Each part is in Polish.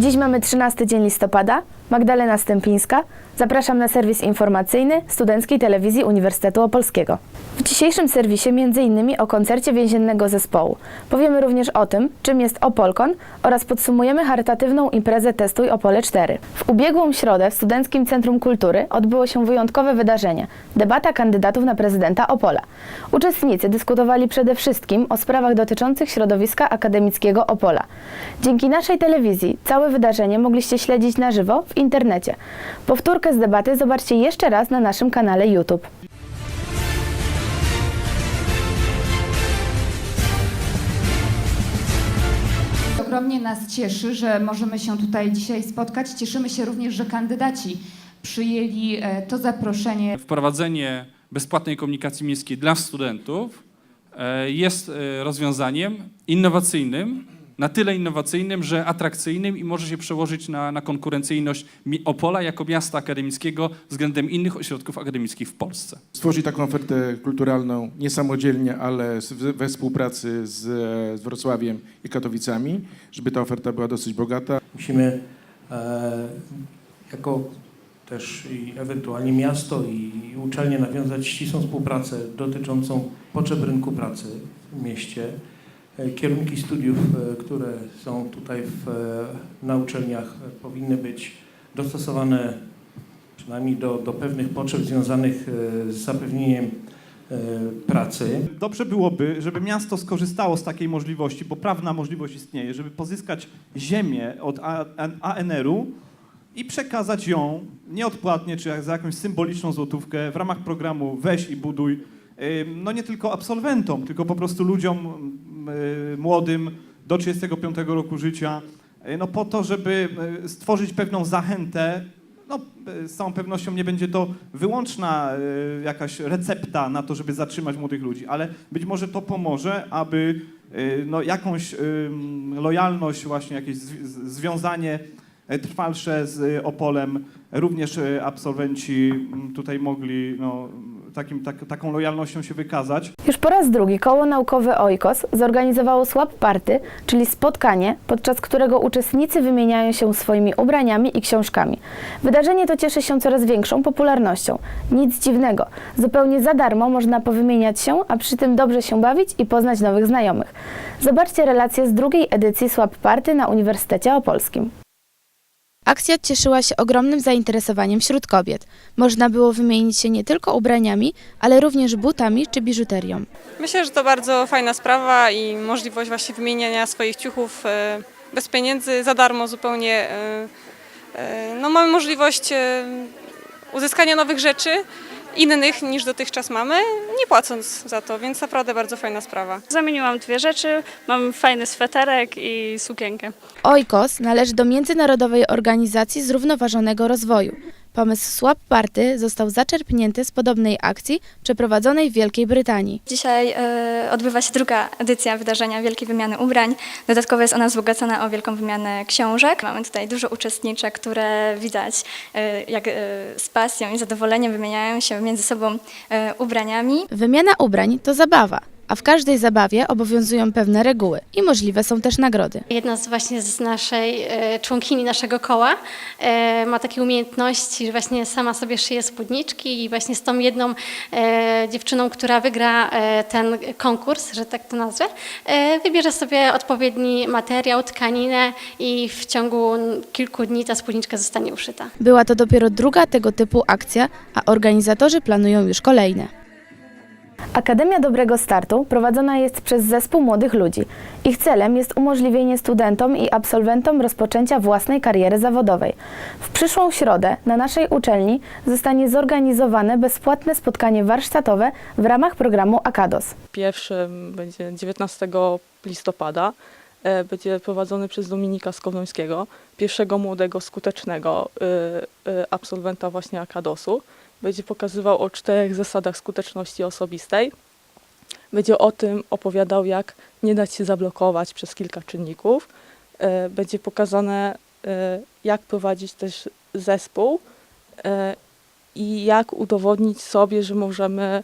Dziś mamy 13 dzień listopada. Magdalena Stępińska. Zapraszam na serwis informacyjny Studenckiej Telewizji Uniwersytetu Opolskiego. W dzisiejszym serwisie m.in. o koncercie więziennego zespołu. Powiemy również o tym, czym jest Opolkon oraz podsumujemy charytatywną imprezę Testuj Opole 4. W ubiegłą środę w Studenckim Centrum Kultury odbyło się wyjątkowe wydarzenie – debata kandydatów na prezydenta Opola. Uczestnicy dyskutowali przede wszystkim o sprawach dotyczących środowiska akademickiego Opola. Dzięki naszej telewizji całe wydarzenie mogliście śledzić na żywo w internecie. Powtórkę z debaty zobaczcie jeszcze raz na naszym kanale YouTube. Ogromnie nas cieszy, że możemy się tutaj dzisiaj spotkać. Cieszymy się również, że kandydaci przyjęli e, to zaproszenie. Wprowadzenie bezpłatnej komunikacji miejskiej dla studentów e, jest e, rozwiązaniem innowacyjnym, na tyle innowacyjnym, że atrakcyjnym i może się przełożyć na, na konkurencyjność Opola jako miasta akademickiego względem innych ośrodków akademickich w Polsce. stworzyć taką ofertę kulturalną nie samodzielnie, ale we współpracy z, z Wrocławiem i Katowicami, żeby ta oferta była dosyć bogata. Musimy e, jako też i ewentualnie miasto i uczelnie nawiązać ścisłą współpracę dotyczącą potrzeb rynku pracy w mieście. E, Kierunki studiów, e, które są tutaj w, e, na uczelniach powinny być dostosowane przynajmniej do, do pewnych potrzeb związanych z zapewnieniem pracy. Dobrze byłoby, żeby miasto skorzystało z takiej możliwości, bo prawna możliwość istnieje, żeby pozyskać ziemię od ANR-u i przekazać ją nieodpłatnie, czy za jakąś symboliczną złotówkę w ramach programu Weź i buduj, no nie tylko absolwentom, tylko po prostu ludziom y, młodym do 35 roku życia, y, no po to, żeby y, stworzyć pewną zachętę. No, z całą pewnością nie będzie to wyłączna jakaś recepta na to, żeby zatrzymać młodych ludzi, ale być może to pomoże, aby no, jakąś lojalność, właśnie jakieś związanie trwalsze z Opolem, również absolwenci mm, tutaj mogli no, takim, tak, taką lojalnością się wykazać. Już po raz drugi koło naukowe OIKOS zorganizowało Swap Party, czyli spotkanie, podczas którego uczestnicy wymieniają się swoimi ubraniami i książkami. Wydarzenie to cieszy się coraz większą popularnością. Nic dziwnego, zupełnie za darmo można powymieniać się, a przy tym dobrze się bawić i poznać nowych znajomych. Zobaczcie relację z drugiej edycji Swap Party na Uniwersytecie Opolskim. Akcja cieszyła się ogromnym zainteresowaniem wśród kobiet. Można było wymienić się nie tylko ubraniami, ale również butami czy biżuterią. Myślę, że to bardzo fajna sprawa i możliwość właśnie wymieniania swoich ciuchów e, bez pieniędzy, za darmo zupełnie. e, e, No mamy możliwość uzyskania nowych rzeczy, innych niż dotychczas mamy, nie płacąc za to, więc naprawdę bardzo fajna sprawa. Zamieniłam dwie rzeczy. Mam fajny sweterek i sukienkę. OIKOS należy do Międzynarodowej Organizacji Zrównoważonego Rozwoju. Pomysł Swap Party został zaczerpnięty z podobnej akcji przeprowadzonej w Wielkiej Brytanii. Dzisiaj e, odbywa się druga edycja wydarzenia Wielkiej Wymiany Ubrań. Dodatkowo jest ona wzbogacona o wielką wymianę książek. Mamy tutaj dużo uczestniczek, które widać e, jak e, z pasją i zadowoleniem wymieniają się między sobą e, ubraniami. Wymiana ubrań to zabawa, a w każdej zabawie obowiązują pewne reguły i możliwe są też nagrody. Jedna z właśnie z naszej e, członkini naszego koła e, ma takie umiejętności, że właśnie sama sobie szyje spódniczki i właśnie z tą jedną e, dziewczyną, która wygra e, ten konkurs, że tak to nazwę, e, wybierze sobie odpowiedni materiał, tkaninę i w ciągu kilku dni ta spódniczka zostanie uszyta. Była to dopiero druga tego typu akcja, a organizatorzy planują już kolejne. Akademia Dobrego Startu prowadzona jest przez zespół młodych ludzi. Ich celem jest umożliwienie studentom i absolwentom rozpoczęcia własnej kariery zawodowej. W przyszłą środę na naszej uczelni zostanie zorganizowane bezpłatne spotkanie warsztatowe w ramach programu AKADOS. Pierwszy będzie 19 listopada. e, Będzie prowadzony przez Dominika Skowrońskiego, pierwszego młodego, skutecznego y, y, absolwenta właśnie Akadosu. Będzie pokazywał o czterech zasadach skuteczności osobistej. Będzie o tym opowiadał, jak nie dać się zablokować przez kilka czynników. E, Będzie pokazane, e, jak prowadzić też zespół e, i jak udowodnić sobie, że możemy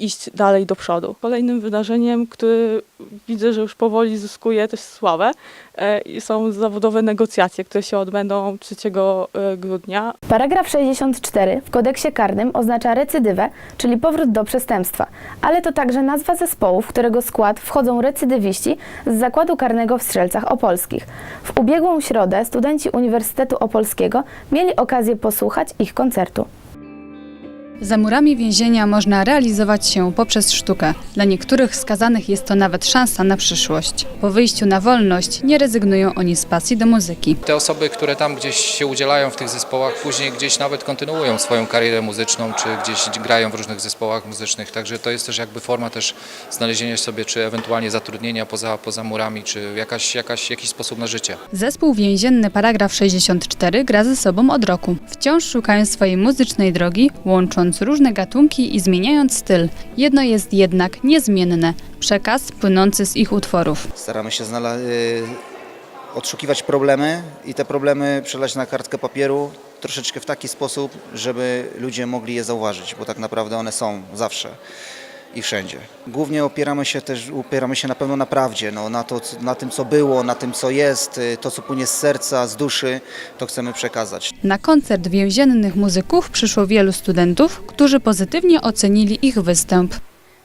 iść dalej do przodu. Kolejnym wydarzeniem, który widzę, że już powoli zyskuje też sławę, e, są zawodowe negocjacje, które się odbędą 3 e, grudnia. Paragraf 64 w kodeksie karnym oznacza recydywę, czyli powrót do przestępstwa, ale to także nazwa zespołu, w którego skład wchodzą recydywiści z Zakładu Karnego w Strzelcach Opolskich. W ubiegłą środę studenci Uniwersytetu Opolskiego mieli okazję posłuchać ich koncertu. Za murami więzienia można realizować się poprzez sztukę. Dla niektórych skazanych jest to nawet szansa na przyszłość. Po wyjściu na wolność nie rezygnują oni z pasji do muzyki. Te osoby, które tam gdzieś się udzielają w tych zespołach, później gdzieś nawet kontynuują swoją karierę muzyczną, czy gdzieś grają w różnych zespołach muzycznych, także to jest też jakby forma też znalezienia sobie, czy ewentualnie zatrudnienia poza, poza murami, czy jakaś, jakaś, jakiś sposób na życie. Zespół więzienny paragraf 64 gra ze sobą od roku. Wciąż szukają swojej muzycznej drogi, łącząc różne gatunki i zmieniając styl. Jedno jest jednak niezmienne przekaz płynący z ich utworów. Staramy się znala- y, odszukiwać problemy i te problemy przelać na kartkę papieru troszeczkę w taki sposób, żeby ludzie mogli je zauważyć, bo tak naprawdę one są zawsze i wszędzie. Głównie opieramy się też, opieramy się na pewno na prawdzie, no, na, to, na tym co było, na tym co jest, y, to co płynie z serca, z duszy, to chcemy przekazać. Na koncert więziennych muzyków przyszło wielu studentów, którzy pozytywnie ocenili ich występ.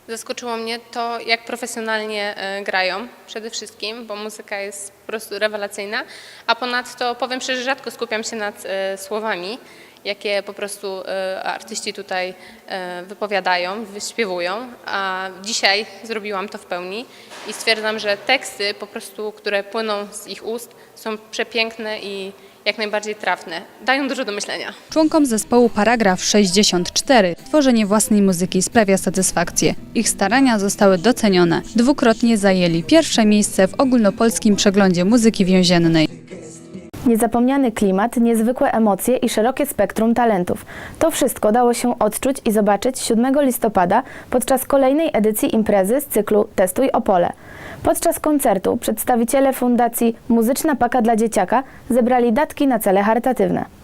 Zaskoczyło mnie to, jak profesjonalnie e, grają przede wszystkim, bo muzyka jest po prostu rewelacyjna, a ponadto powiem szczerze, rzadko skupiam się nad e, słowami, jakie po prostu e, artyści tutaj e, wypowiadają, wyśpiewują, a dzisiaj zrobiłam to w pełni i stwierdzam, że teksty po prostu, które płyną z ich ust są przepiękne i jak najbardziej trafne. Dają dużo do myślenia. Członkom zespołu Paragraf 64 tworzenie własnej muzyki sprawia satysfakcję. Ich starania zostały docenione. Dwukrotnie zajęli pierwsze miejsce w ogólnopolskim przeglądzie muzyki więziennej. Niezapomniany klimat, niezwykłe emocje i szerokie spektrum talentów. To wszystko dało się odczuć i zobaczyć 7 listopada podczas kolejnej edycji imprezy z cyklu Testuj Opole. Podczas koncertu przedstawiciele Fundacji Muzyczna Paka dla Dzieciaka zebrali datki na cele charytatywne.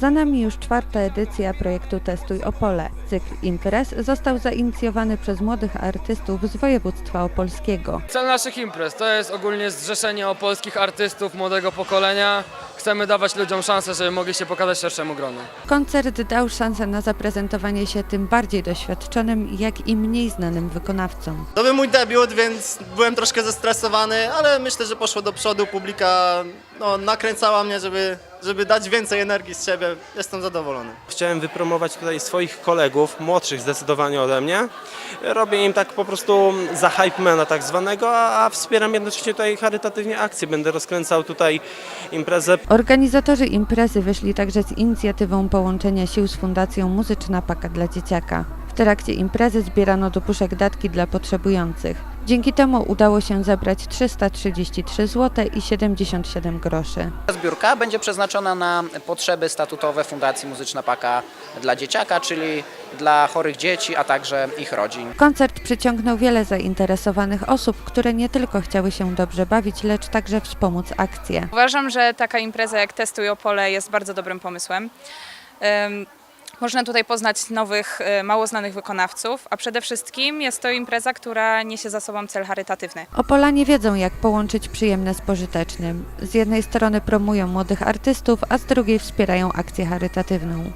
Za nami już czwarta edycja projektu Testuj Opole. Cykl imprez został zainicjowany przez młodych artystów z województwa opolskiego. Cel naszych imprez to jest ogólnie zrzeszenie opolskich artystów młodego pokolenia. Chcemy dawać ludziom szansę, żeby mogli się pokazać szerszemu gronu. Koncert dał szansę na zaprezentowanie się tym bardziej doświadczonym, jak i mniej znanym wykonawcom. To był mój debiut, więc byłem troszkę zestresowany, ale myślę, że poszło do przodu. Publika no, nakręcała mnie, żeby, żeby dać więcej energii z siebie. Jestem zadowolony. Chciałem wypromować tutaj swoich kolegów, młodszych zdecydowanie ode mnie. Robię im tak po prostu za hypemana tak zwanego, a, a wspieram jednocześnie tutaj charytatywnie akcje. Będę rozkręcał tutaj imprezę. Organizatorzy imprezy wyszli także z inicjatywą połączenia sił z Fundacją Muzyczna Paka dla Dzieciaka. W trakcie imprezy zbierano do puszek datki dla potrzebujących. Dzięki temu udało się zebrać 333 zł i 77 groszy. Zbiórka będzie przeznaczona na potrzeby statutowe Fundacji Muzyczna Paka dla Dzieciaka, czyli dla chorych dzieci, a także ich rodzin. Koncert przyciągnął wiele zainteresowanych osób, które nie tylko chciały się dobrze bawić, lecz także wspomóc akcję. Uważam, że taka impreza jak Testuj Opole jest bardzo dobrym pomysłem. Ym, Można tutaj poznać nowych, y, mało znanych wykonawców, a przede wszystkim jest to impreza, która niesie za sobą cel charytatywny. Opolanie wiedzą, jak połączyć przyjemne z pożytecznym. Z jednej strony promują młodych artystów, a z drugiej wspierają akcję charytatywną.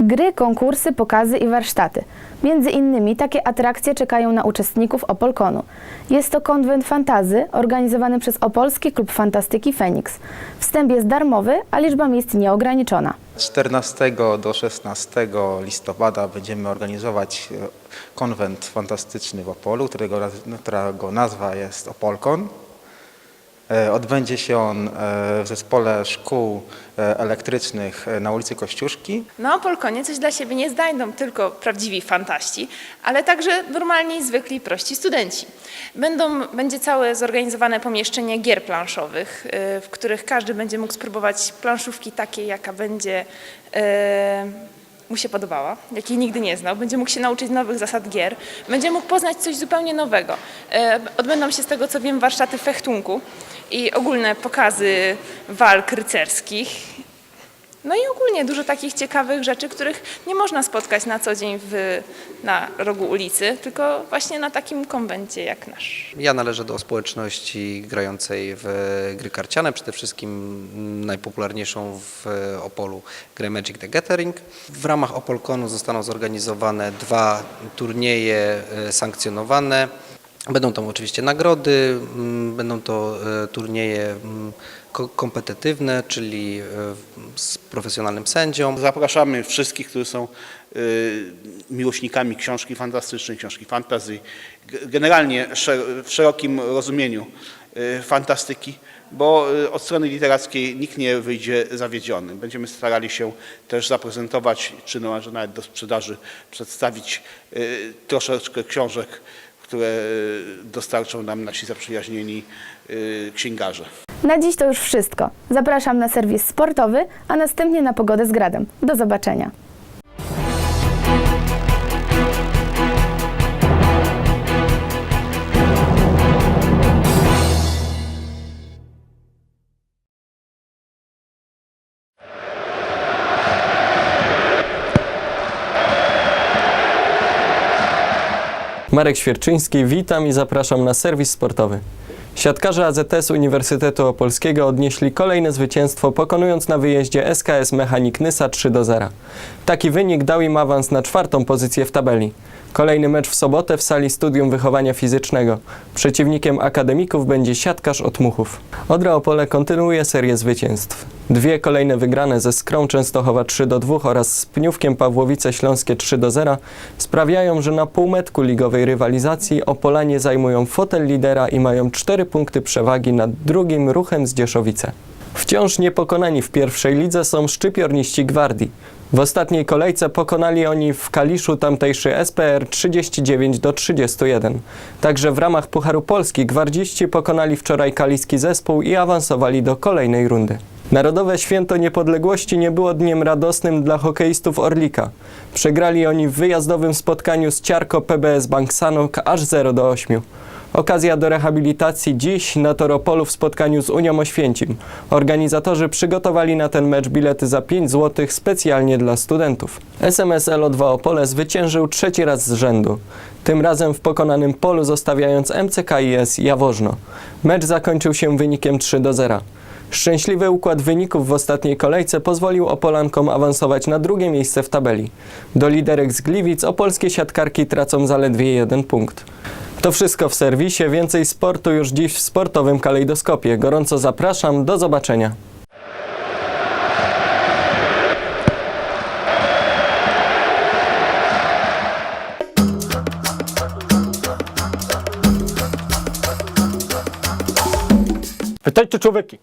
Gry, konkursy, pokazy i warsztaty. Między innymi takie atrakcje czekają na uczestników Opolkonu. Jest to konwent fantazy organizowany przez Opolski Klub Fantastyki Feniks. Wstęp jest darmowy, a liczba miejsc nieograniczona. 14 do 16 listopada będziemy organizować e, konwent fantastyczny w Opolu, którego, którego nazwa jest Opolkon. E, Odbędzie się on e, w zespole szkół e, elektrycznych na ulicy Kościuszki. Na Opolkonie coś dla siebie nie znajdą tylko prawdziwi fantaści, ale także normalni, zwykli, prości studenci. Będą, będzie całe zorganizowane pomieszczenie gier planszowych, w których każdy będzie mógł spróbować planszówki takiej, jaka będzie mu się podobała, jakiej nigdy nie znał. Będzie mógł się nauczyć nowych zasad gier. Będzie mógł poznać coś zupełnie nowego. Odbędą się z tego, co wiem, warsztaty fechtunku i ogólne pokazy walk rycerskich. No i ogólnie dużo takich ciekawych rzeczy, których nie można spotkać na co dzień w, na rogu ulicy, tylko właśnie na takim konwencie jak nasz. Ja należę do społeczności grającej w gry karciane, przede wszystkim najpopularniejszą w Opolu grę Magic the Gathering. W ramach Opolkonu zostaną zorganizowane dwa turnieje e, sankcjonowane. Będą tam oczywiście nagrody, mm, będą to e, turnieje mm, ko- kompetytywne, czyli e, z profesjonalnym sędzią. Zapraszamy wszystkich, którzy są y, miłośnikami książki fantastycznej, książki fantasy, g- generalnie w szerokim rozumieniu fantastyki, bo od strony literackiej nikt nie wyjdzie zawiedziony. Będziemy starali się też zaprezentować, czy no, nawet do sprzedaży przedstawić troszeczkę książek, które y, dostarczą nam nasi zaprzyjaźnieni y, księgarze. Na dziś to już wszystko. Zapraszam na serwis sportowy, a następnie na pogodę z gradem. Do zobaczenia. Marek Świerczyński, witam i zapraszam na serwis sportowy. Siatkarze AZS Uniwersytetu Opolskiego odnieśli kolejne zwycięstwo, pokonując na wyjeździe SKS Mechanik Nysa 3 do 0. Taki wynik dał im awans na czwartą pozycję w tabeli. Kolejny mecz w sobotę w sali Studium Wychowania Fizycznego. Przeciwnikiem akademików będzie siatkarz Otmuchów. Odra Opole kontynuuje serię zwycięstw. Dwie kolejne wygrane ze Skrą Częstochowa 3 do 2 oraz z Pniówkiem Pawłowice Śląskie 3 do 0 sprawiają, że na półmetku ligowej rywalizacji Opolanie zajmują fotel lidera i mają 4 punkty przewagi nad drugim ruchem z Dzieszowice. Wciąż niepokonani w pierwszej lidze są szczypiorniści Gwardii. W ostatniej kolejce pokonali oni w Kaliszu tamtejszy SPR 39 do 31. Także w ramach Pucharu Polski gwardziści pokonali wczoraj kaliski zespół i awansowali do kolejnej rundy. Narodowe Święto Niepodległości nie było dniem radosnym dla hokeistów Orlika. Przegrali oni w wyjazdowym spotkaniu z Ciarko PBS Bank Sanok aż 0 do 8. Okazja do rehabilitacji dziś na Toropolu w spotkaniu z Unią Oświęcim. Organizatorzy przygotowali na ten mecz bilety za 5 zł specjalnie dla studentów. SMS LO2 Opole zwyciężył trzeci raz z rzędu. Tym razem w pokonanym polu zostawiając MCKiS Jaworzno. Mecz zakończył się wynikiem 3 do 0. Szczęśliwy układ wyników w ostatniej kolejce pozwolił Opolankom awansować na drugie miejsce w tabeli. Do liderek z Gliwic opolskie siatkarki tracą zaledwie jeden punkt. To wszystko w serwisie, więcej sportu już dziś w sportowym kalejdoskopie. Gorąco zapraszam, do zobaczenia. Pytajcie człowieki.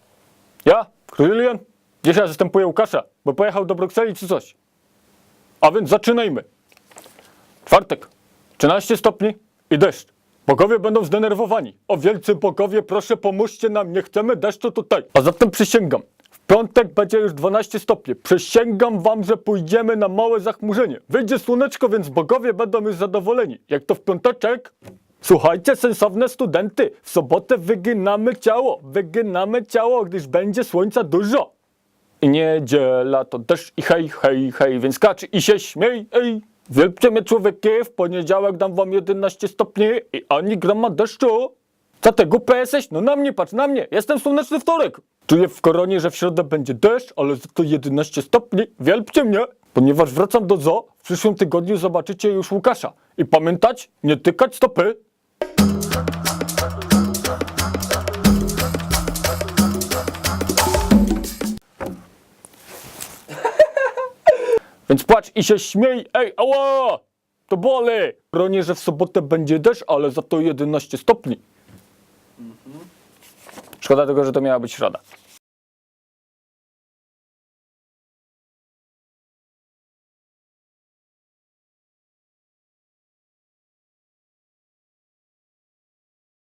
Ja, Krylian, dzisiaj zastępuję Łukasza, bo pojechał do Brukseli czy coś. A więc zaczynajmy. Czwartek, 13 stopni i deszcz. Bogowie będą zdenerwowani. O wielcy bogowie, proszę pomóżcie nam, nie chcemy deszczu tutaj. A zatem przysięgam, w piątek będzie już 12 stopni. Przysięgam wam, że pójdziemy na małe zachmurzenie. Wyjdzie słoneczko, więc bogowie będą już zadowoleni. Jak to w piąteczek? Słuchajcie, sensowne studenty, w sobotę wyginamy ciało, wyginamy ciało, gdyż będzie słońca dużo. I niedziela to deszcz i hej, hej, hej, więc kacz i się śmiej, ej. Wielbcie mnie człowieki, w poniedziałek dam wam 11 stopni i ani grama deszczu. Co ty, głupia jesteś? No na mnie, patrz na mnie, jestem słoneczny wtorek. Czuję w koronie, że w środę będzie deszcz, ale za to 11 stopni, wielbcie mnie. Ponieważ wracam do zoo, w przyszłym tygodniu zobaczycie już Łukasza. I pamiętać, nie tykać stopy. Więc płacz i się śmiej, ej, ała! To boli! Bronię, że w sobotę będzie deszcz, ale za to 11 stopni. Szkoda tylko, że to miała być środa.